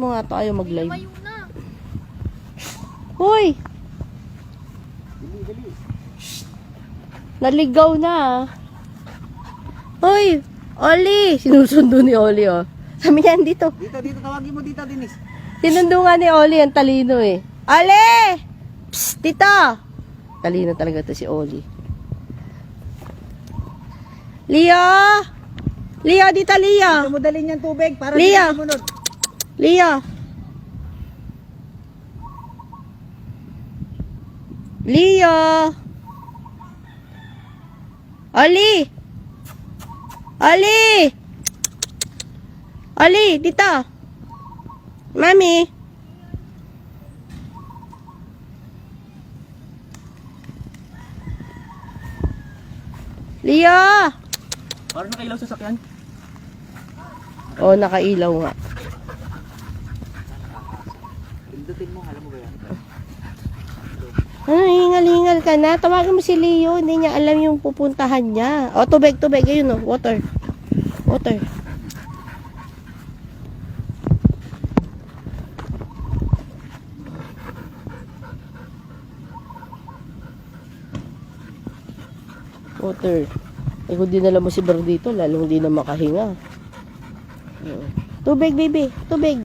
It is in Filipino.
mo nga to, ayaw mag-live. Na. Hoy! Dali, dali. Naligaw na ah. Hoy! Oli! Sinusundo ni Oli oh. Sabi niya, dito. Dito, dito, tawagin mo dito, Denise. Sinundo nga ni Oli, ang talino eh. Oli! Psst, dito! Talino talaga to si Oli. Leo! Leo, dito Leo! Dito mo dalhin yung tubig para Leo. sumunod. Leo! Leo! Oli! Oli! Oli, dito! Mami! Leo! Parang nakailaw sa sakyan. Oh, nakailaw nga. Pindutin mo, alam mo ba yan? Ano, hingal-hingal ka na. Tawagan mo si Leo. Hindi niya alam yung pupuntahan niya. O, tubig, tubig. Ayun, o. Water. Water. Water. Eh, kung dinala mo si Bro dito, lalong di na makahinga. Tubig, baby. Tubig.